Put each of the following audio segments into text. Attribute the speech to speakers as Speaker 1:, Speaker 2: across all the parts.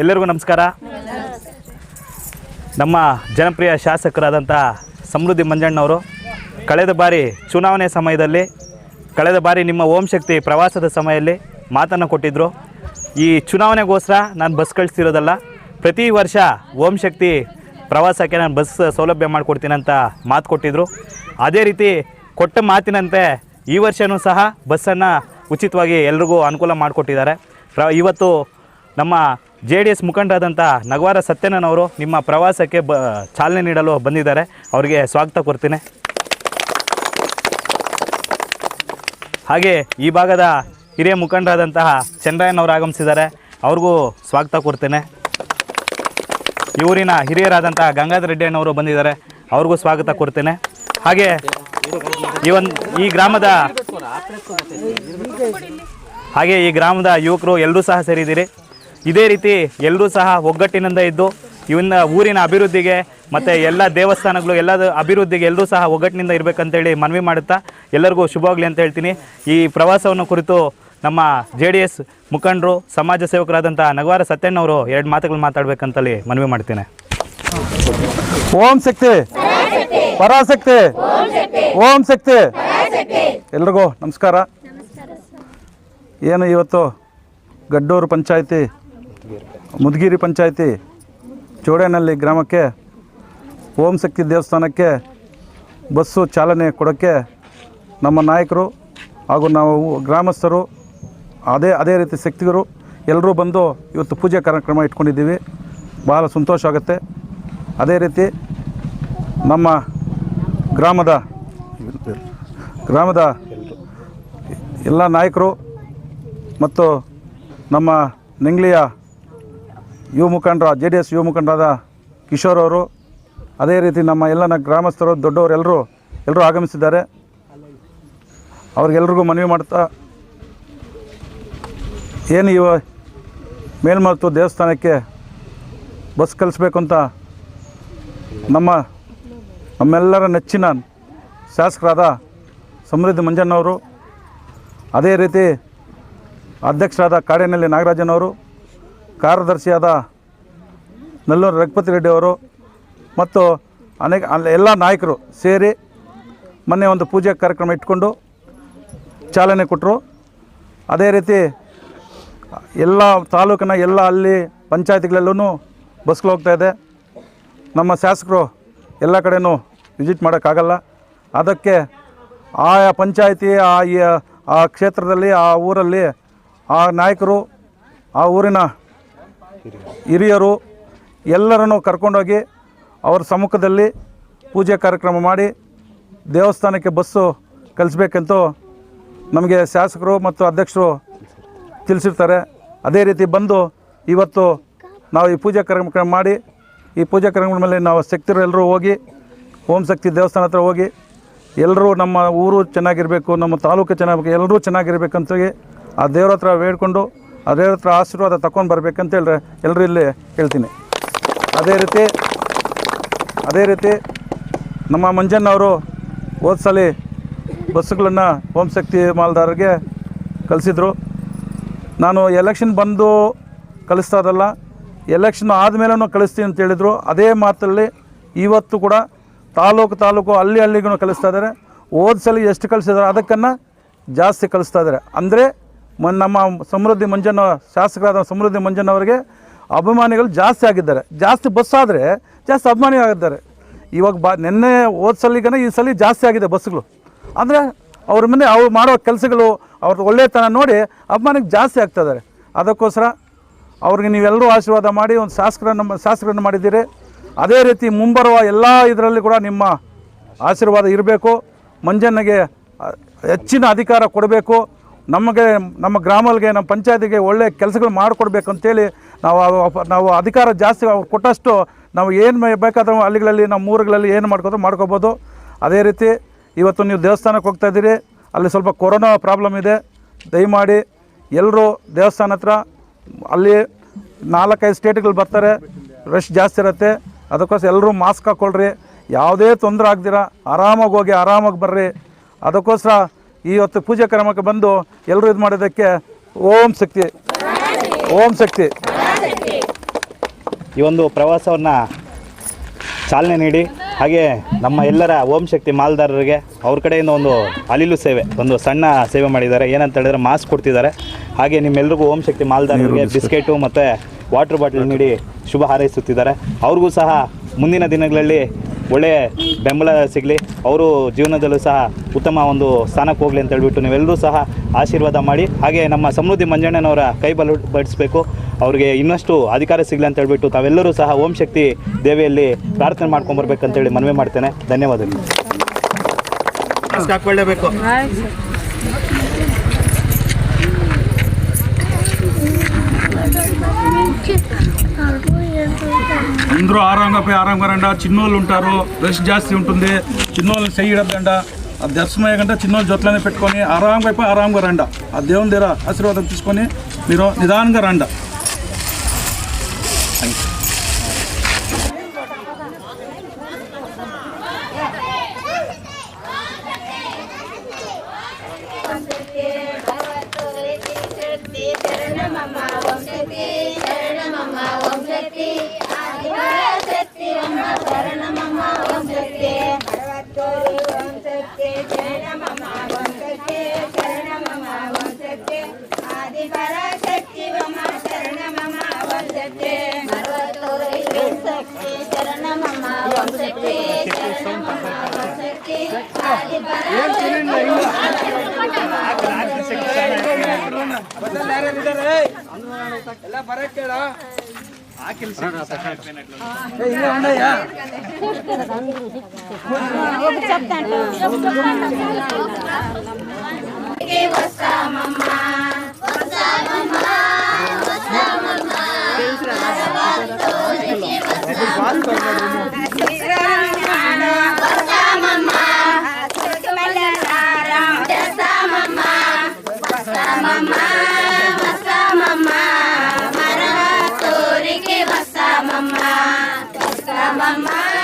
Speaker 1: ಎಲ್ಲರಿಗೂ ನಮಸ್ಕಾರ. ನಮ್ಮ ಜನಪ್ರಿಯ ಶಾಸಕರಾದಂಥ ಸಮೃದ್ಧಿ ಮಂಜಣ್ಣವರು, ಕಳೆದ ಬಾರಿ ಚುನಾವಣೆ ಸಮಯದಲ್ಲಿ, ಕಳೆದ ಬಾರಿ ನಿಮ್ಮ ಓಂ ಶಕ್ತಿ ಪ್ರವಾಸದ ಸಮಯದಲ್ಲಿ ಮಾತನ್ನು ಕೊಟ್ಟಿದ್ದರು ಈ ಚುನಾವಣೆಗೋಸ್ಕರ ನಾನು ಬಸ್ ಕಳಿಸ್ತಿರೋದಲ್ಲ, ಪ್ರತಿ ವರ್ಷ ಓಂ ಶಕ್ತಿ ಪ್ರವಾಸಕ್ಕೆ ನಾನು ಬಸ್ ಸೌಲಭ್ಯ ಮಾಡಿಕೊಡ್ತೀನಿ ಅಂತ ಮಾತು ಕೊಟ್ಟಿದ್ದರು ಅದೇ ರೀತಿ ಕೊಟ್ಟ ಮಾತಿನಂತೆ ಈ ವರ್ಷವೂ ಸಹ ಬಸ್ಸನ್ನು ಉಚಿತವಾಗಿ ಎಲ್ರಿಗೂ ಅನುಕೂಲ ಮಾಡಿಕೊಟ್ಟಿದ್ದಾರೆ. ಪ್ರ, ಇವತ್ತು ನಮ್ಮ ಜೆ ಡಿ ಎಸ್ ಮುಖಂಡರಾದಂಥ ನಗವಾರ ಸತ್ಯನವರು ನಿಮ್ಮ ಪ್ರವಾಸಕ್ಕೆ ಬ ಚಾಲನೆ ನೀಡಲು ಬಂದಿದ್ದಾರೆ. ಅವರಿಗೆ ಸ್ವಾಗತ ಕೊಡ್ತೀನಿ. ಹಾಗೆ ಈ ಭಾಗದ ಹಿರಿಯ ಮುಖಂಡರಾದಂತಹ ಚಂದ್ರಯ್ಯನವರು ಆಗಮಿಸಿದ್ದಾರೆ. ಅವ್ರಿಗೂ ಸ್ವಾಗತ ಕೊಡ್ತೇನೆ. ಇವರಿನ ಹಿರಿಯರಾದಂಥ ಗಂಗಾಧರ ರೆಡ್ಡಿ ಅಣ್ಣವರು ಬಂದಿದ್ದಾರೆ. ಅವ್ರಿಗೂ ಸ್ವಾಗತ ಕೊಡ್ತೇನೆ. ಹಾಗೆ ಈ ಒಂದು ಈ ಗ್ರಾಮದ ಹಾಗೆ ಈ ಗ್ರಾಮದ ಯುವಕರು ಎಲ್ಲರೂ ಸಹ ಸೇರಿದ್ದೀರಿ. ಇದೇ ರೀತಿ ಎಲ್ಲರೂ ಸಹ ಒಗ್ಗಟ್ಟಿನಿಂದ ಇದ್ದು ಇವನ್ನ ಊರಿನ ಅಭಿವೃದ್ಧಿಗೆ ಮತ್ತು ಎಲ್ಲ ದೇವಸ್ಥಾನಗಳು, ಎಲ್ಲ ಅಭಿವೃದ್ಧಿಗೆ ಎಲ್ಲರೂ ಸಹ ಒಗ್ಗಟ್ಟಿನಿಂದ ಇರಬೇಕಂತೇಳಿ ಮನವಿ ಮಾಡುತ್ತಾ ಎಲ್ಲರಿಗೂ ಶುಭವಾಗಲಿ ಅಂತ ಹೇಳ್ತೀನಿ. ಈ ಪ್ರವಾಸವನ್ನು ಕುರಿತು ನಮ್ಮ ಜೆ ಡಿ ಎಸ್ ಮುಖಂಡರು, ಸಮಾಜ ಸೇವಕರಾದಂಥ ನಗವಾರ ಸತ್ಯಣ್ಣವರು ಎರಡು ಮಾತುಗಳು ಮಾತಾಡಬೇಕಂತೇಳಿ ಮನವಿ ಮಾಡ್ತೇನೆ.
Speaker 2: ಓಂ ಶಕ್ತಿ. ಪರಾಶಕ್ತಿ. ಓಂ ಶಕ್ತಿ. ಎಲ್ರಿಗೂ ನಮಸ್ಕಾರ. ಏನು ಇವತ್ತು ಗಡ್ಡೂರು ಪಂಚಾಯತಿ ಮುದ್ಗಿರಿ ಪಂಚಾಯಿತಿ. ಚೋಡೇನಹಳ್ಳಿ ಗ್ರಾಮಕ್ಕೆ, ಓಂ ಶಕ್ತಿ ದೇವಸ್ಥಾನಕ್ಕೆ ಬಸ್ಸು ಚಾಲನೆ ಕೊಡೋಕ್ಕೆ ನಮ್ಮ ನಾಯಕರು ಹಾಗೂ ನಾವು ಗ್ರಾಮಸ್ಥರು, ಅದೇ ಅದೇ ರೀತಿ ಶಕ್ತಿಗರು ಎಲ್ಲರೂ ಬಂದು ಇವತ್ತು ಪೂಜೆ ಕಾರ್ಯಕ್ರಮ ಇಟ್ಕೊಂಡಿದ್ದೀವಿ. ಭಾಳ ಸಂತೋಷ ಆಗುತ್ತೆ. ಅದೇ ರೀತಿ ನಮ್ಮ ಗ್ರಾಮದ ಗ್ರಾಮದ ಎಲ್ಲ ನಾಯಕರು ಮತ್ತು ನಮ್ಮ ನಿಂಗ್ಲಿಯ ಯುವ ಮುಖಂಡರ ಜೆ ಡಿ ಎಸ್ ಯುವ ಮುಖಂಡರಾದ ಕಿಶೋರ್ ಅವರು, ಅದೇ ರೀತಿ ನಮ್ಮ ಎಲ್ಲ ಗ್ರಾಮಸ್ಥರು, ದೊಡ್ಡವರು ಎಲ್ಲರೂ ಎಲ್ಲರೂ ಆಗಮಿಸಿದ್ದಾರೆ. ಅವ್ರಿಗೆಲ್ರಿಗೂ ಮನವಿ ಮಾಡ್ತಾ, ಏನು ಇವ ಮೇಲ್ಮತ್ತು ದೇವಸ್ಥಾನಕ್ಕೆ ಬಸ್ ಕಲಿಸ್ಬೇಕು ಅಂತ ನಮ್ಮ, ನಮ್ಮೆಲ್ಲರ ನೆಚ್ಚಿನ ಶಾಸಕರಾದ ಸಮೃದ್ಧಿ ಮಂಜಣ್ಣವರು, ಅದೇ ರೀತಿ ಅಧ್ಯಕ್ಷರಾದ ಕಾಡೇನಹಳ್ಳಿ ನಾಗರಾಜನವರು ಕಾರ್ಯದರ್ಶಿಯಾದ ನಲ್ಲೂರು ರಘುಪತಿ ರೆಡ್ಡಿ ಅವರು ಮತ್ತು ಅನೇಕ ಅಲ್ಲಿ ಎಲ್ಲ ನಾಯಕರು ಸೇರಿ ಮೊನ್ನೆ ಒಂದು ಪೂಜೆ ಕಾರ್ಯಕ್ರಮ ಇಟ್ಕೊಂಡು ಚಾಲನೆ ಕೊಟ್ಟರು. ಅದೇ ರೀತಿ ಎಲ್ಲ ತಾಲೂಕಿನ ಎಲ್ಲ ಅಲ್ಲಿ ಪಂಚಾಯತಿಗಳಲ್ಲೂ ಬಸ್ಗಳು ಹೋಗ್ತಾಯಿದೆ ನಮ್ಮ ಶಾಸಕರು ಎಲ್ಲ ಕಡೆಯೂ ವಿಸಿಟ್ ಮಾಡೋಕ್ಕಾಗಲ್ಲ. ಅದಕ್ಕೆ ಆಯಾ ಪಂಚಾಯತಿ, ಆ ಆ ಕ್ಷೇತ್ರದಲ್ಲಿ, ಆ ಊರಲ್ಲಿ ಆ ನಾಯಕರು, ಆ ಊರಿನ ಹಿರಿಯರು ಎಲ್ಲರನ್ನು ಕರ್ಕೊಂಡೋಗಿ ಅವರ ಸಮ್ಮುಖದಲ್ಲಿ ಪೂಜೆ ಕಾರ್ಯಕ್ರಮ ಮಾಡಿ ದೇವಸ್ಥಾನಕ್ಕೆ ಬಸ್ಸು ಕಲಿಸ್ಬೇಕೆಂತೂ ನಮಗೆ ಶಾಸಕರು ಮತ್ತು ಅಧ್ಯಕ್ಷರು ತಿಳಿಸಿರ್ತಾರೆ. ಅದೇ ರೀತಿ ಬಂದು ಇವತ್ತು ನಾವು ಈ ಪೂಜಾ ಕಾರ್ಯಕ್ರಮ ಮಾಡಿ, ಈ ಪೂಜಾ ಕಾರ್ಯಕ್ರಮದ ಮೇಲೆ ನಾವು ಶಕ್ತಿರು ಎಲ್ಲರೂ ಹೋಗಿ, ಓಂ ಶಕ್ತಿ ದೇವಸ್ಥಾನ ಹತ್ರ ಹೋಗಿ, ಎಲ್ಲರೂ ನಮ್ಮ ಊರು ಚೆನ್ನಾಗಿರಬೇಕು, ನಮ್ಮ ತಾಲೂಕು ಚೆನ್ನಾಗಿರಬೇಕು ಎಲ್ಲರೂ ಚೆನ್ನಾಗಿರ್ಬೇಕಂತ ಆ ದೇವ್ರ ಹತ್ರ ಬೇಡ್ಕೊಂಡು ದೇವ್ರ ಹತ್ರ ಆಶೀರ್ವಾದ ತಗೊಂಡು ಬರ್ಬೇಕಂತ ಹೇಳಿದ್ರೆ ಎಲ್ಲರೂ ಇಲ್ಲಿ ಹೇಳ್ತೀನಿ ಅದೇ ರೀತಿ ಅದೇ ರೀತಿ ನಮ್ಮ ಮಂಜಣ್ಣವರು ಹೋದ ಸಲ ಬಸ್ಸುಗಳನ್ನು ಹೋಮ್ ಶಕ್ತಿ ಮಾಲ್ದಾರರಿಗೆ ಕಳಿಸಿದ್ರು. ನಾನು ಎಲೆಕ್ಷನ್ ಬಂದು ಕಳಿಸ್ತಾ ಇದ್ದಲ್ಲ ಎಲೆಕ್ಷನ್ ಆದಮೇಲೂ ಕಳಿಸ್ತೀನಿ ಅಂತ ಹೇಳಿದರು. ಅದೇ ಮಾತಲ್ಲಿ ಇವತ್ತು ಕೂಡ ತಾಲೂಕು ತಾಲೂಕು ಅಲ್ಲಿ ಅಲ್ಲಿಗೂ ಕಳಿಸ್ತಾ ಇದ್ದಾರೆ. ಹೋದ ಸಲ ಎಷ್ಟು ಕಲಿಸಿದಾರೆ ಅದಕ್ಕನ್ನು ಜಾಸ್ತಿ ಕಳಿಸ್ತಾ ಇದ್ದಾರೆ. ಅಂದರೆ ಮ ನಮ್ಮ ಸಮೃದ್ಧಿ ಮಂಜಣ್ಣ ಶಾಸಕರಾದ ಸಮೃದ್ಧಿ ಮಂಜಣ್ಣವರಿಗೆ ಅಭಿಮಾನಿಗಳು ಜಾಸ್ತಿ ಆಗಿದ್ದಾರೆ. ಜಾಸ್ತಿ ಬಸ್ ಆದರೆ ಜಾಸ್ತಿ ಅಭಿಮಾನಿ ಆಗಿದ್ದಾರೆ. ಇವಾಗ ಬಾ ನಿನ್ನೆ ಹೋದ ಸಲಿಗನ ಈ ಸಲ ಜಾಸ್ತಿ ಆಗಿದೆ ಬಸ್ಗಳು ಅಂದರೆ ಅವ್ರ ಮುಂದೆ ಅವ್ರು ಮಾಡೋ ಕೆಲಸಗಳು ಅವ್ರದ್ದು ಒಳ್ಳೆತನ ನೋಡಿ ಅಭಿಮಾನಿಗೆ ಜಾಸ್ತಿ ಆಗ್ತಾ ಇದ್ದಾರೆ. ಅದಕ್ಕೋಸ್ಕರ ಅವ್ರಿಗೆ ನೀವೆಲ್ಲರೂ ಆಶೀರ್ವಾದ ಮಾಡಿ ಒಂದು ಶಾಸಕರನ್ನು ಶಾಸಕರನ್ನು ಮಾಡಿದ್ದೀರಿ. ಅದೇ ರೀತಿ ಮುಂಬರುವ ಎಲ್ಲ ಇದರಲ್ಲಿ ಕೂಡ ನಿಮ್ಮ ಆಶೀರ್ವಾದ ಇರಬೇಕು. ಮಂಜಣ್ಣಗೆ ಹೆಚ್ಚಿನ ಅಧಿಕಾರ ಕೊಡಬೇಕು. ನಮಗೆ, ನಮ್ಮ ಗ್ರಾಮಗಳಿಗೆ, ನಮ್ಮ ಪಂಚಾಯತಿಗೆ ಒಳ್ಳೆಯ ಕೆಲಸಗಳು ಮಾಡಿಕೊಡ್ಬೇಕು ಅಂತೇಳಿ ನಾವು ನಾವು ಅಧಿಕಾರ ಜಾಸ್ತಿ ಅವ್ರು ಕೊಟ್ಟಷ್ಟು ನಾವು ಏನು ಬೇಕಾದರೂ ಹಳ್ಳಿಗಳಲ್ಲಿ, ನಮ್ಮ ಊರುಗಳಲ್ಲಿ ಏನು ಮಾಡ್ಕೋದು ಮಾಡ್ಕೋಬೋದು. ಅದೇ ರೀತಿ ಇವತ್ತು ನೀವು ದೇವಸ್ಥಾನಕ್ಕೆ ಹೋಗ್ತಾ ಇದ್ದೀರಿ, ಅಲ್ಲಿ ಸ್ವಲ್ಪ ಕೊರೋನಾ ಪ್ರಾಬ್ಲಮ್ ಇದೆ. ದಯಮಾಡಿ ಎಲ್ಲರೂ ದೇವಸ್ಥಾನ ಹತ್ರ, ಅಲ್ಲಿ ನಾಲ್ಕೈದು ಸ್ಟೇಟ್ಗಳು ಬರ್ತಾರೆ, ರಶ್ ಜಾಸ್ತಿ ಇರುತ್ತೆ. ಅದಕ್ಕೋಸ್ಕರ ಎಲ್ಲರೂ ಮಾಸ್ಕ್ ಹಾಕ್ಕೊಳ್ರಿ ಯಾವುದೇ ತೊಂದರೆ ಆಗ್ದಿರ, ಆರಾಮಾಗಿ ಹೋಗಿ, ಆರಾಮಾಗಿ ಬರ್ರಿ. ಅದಕ್ಕೋಸ್ಕರ ಇವತ್ತು ಪೂಜೆ ಕ್ರಮಕ್ಕೆ ಬಂದು ಎಲ್ಲರೂ ಇದು ಮಾಡೋದಕ್ಕೆ ಓಂ ಶಕ್ತಿ. ಓಂ ಶಕ್ತಿ.
Speaker 1: ಈ ಒಂದು ಪ್ರವಾಸವನ್ನು ಚಾಲನೆ ನೀಡಿ ಹಾಗೆ ನಮ್ಮ ಎಲ್ಲರ ಓಂ ಶಕ್ತಿ ಮಾಲ್ದಾರರಿಗೆ ಅವ್ರ ಕಡೆಯಿಂದ ಒಂದು ಅಲಿಲು ಸೇವೆ ಒಂದು ಸಣ್ಣ ಸೇವೆ ಮಾಡಿದ್ದಾರೆ. ಏನಂತ ಹೇಳಿದ್ರೆ ಮಾಸ್ಕ್ ಕೊಡ್ತಿದ್ದಾರೆ. ಹಾಗೆ ನಿಮ್ಮೆಲ್ರಿಗೂ ಓಂ ಶಕ್ತಿ ಮಾಲ್ದಾರರಿಗೆ ಬಿಸ್ಕೆಟು ಮತ್ತು ವಾಟರ್ ಬಾಟಲ್ ನೀಡಿ ಶುಭ ಹಾರೈಸುತ್ತಿದ್ದಾರೆ. ಅವ್ರಿಗೂ ಸಹ ಮುಂದಿನ ದಿನಗಳಲ್ಲಿ ಒಳ್ಳೆಯ ಬೆಂಬಲ ಸಿಗಲಿ. ಅವರು ಜೀವನದಲ್ಲೂ ಸಹ ಉತ್ತಮ ಒಂದು ಸ್ಥಾನಕ್ಕೆ ಹೋಗಲಿ ಅಂತ ಹೇಳ್ಬಿಟ್ಟು ನೀವೆಲ್ಲರೂ ಸಹ ಆಶೀರ್ವಾದ ಮಾಡಿ ಹಾಗೆ ನಮ್ಮ ಸಮೃದ್ಧಿ ಮಂಜಣ್ಣನವರ ಕೈ ಬಲ ಬಡಿಸಬೇಕು. ಅವರಿಗೆ ಇನ್ನಷ್ಟು ಅಧಿಕಾರ ಸಿಗಲಿ ಅಂತ ಹೇಳ್ಬಿಟ್ಟು ತಾವೆಲ್ಲರೂ ಸಹ ಓಂ ಶಕ್ತಿ ದೇವಿಯಲ್ಲಿ ಪ್ರಾರ್ಥನೆ ಮಾಡ್ಕೊಂಬರ್ಬೇಕಂತೇಳಿ ಮನವಿ ಮಾಡ್ತೇನೆ. ಧನ್ಯವಾದಗಳು.
Speaker 2: అందరూ ఆరాంగా పోయి ఆరాంగా రండి చిన్నోళ్ళు ఉంటారు రెస్ట్ జాస్తి ఉంటుంది చిన్నోళ్ళని చెయ్యడంట ఆ దర్శనం కంటే చిన్నోళ్ళు జొట్లనే పెట్టుకొని ఆరాంగా అయిపోయి ఆరాంగా రండ. ఆ దేవుని దగ్గర ఆశీర్వాదం తీసుకొని మీరు నిదానంగా రండ.
Speaker 3: ಎಲ್ಲ ಬರಕ್ಕೆ ಹೇಳ mamá.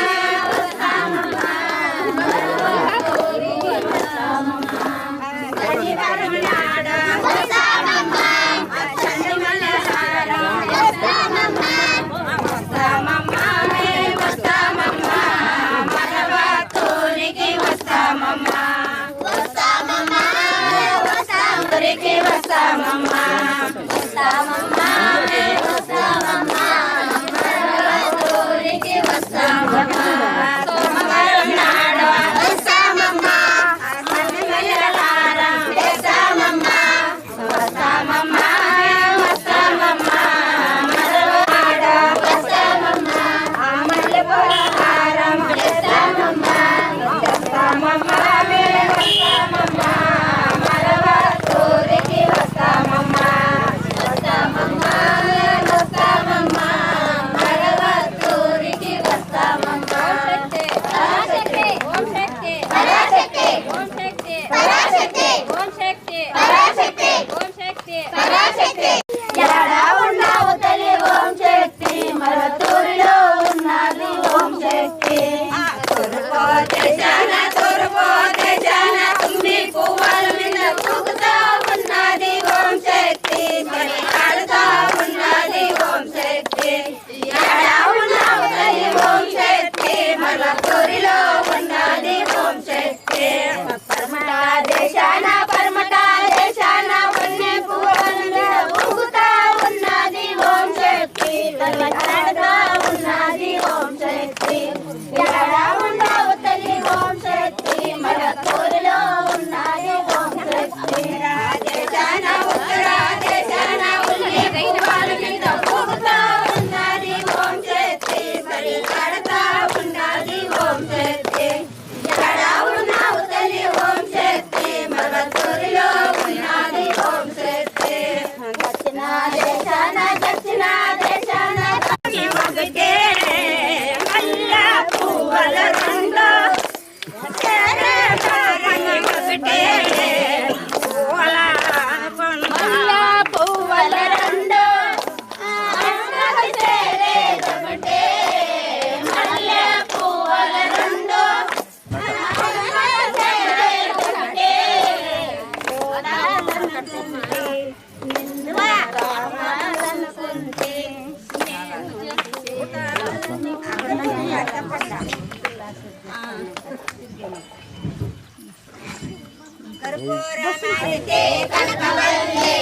Speaker 3: కనకవల్లే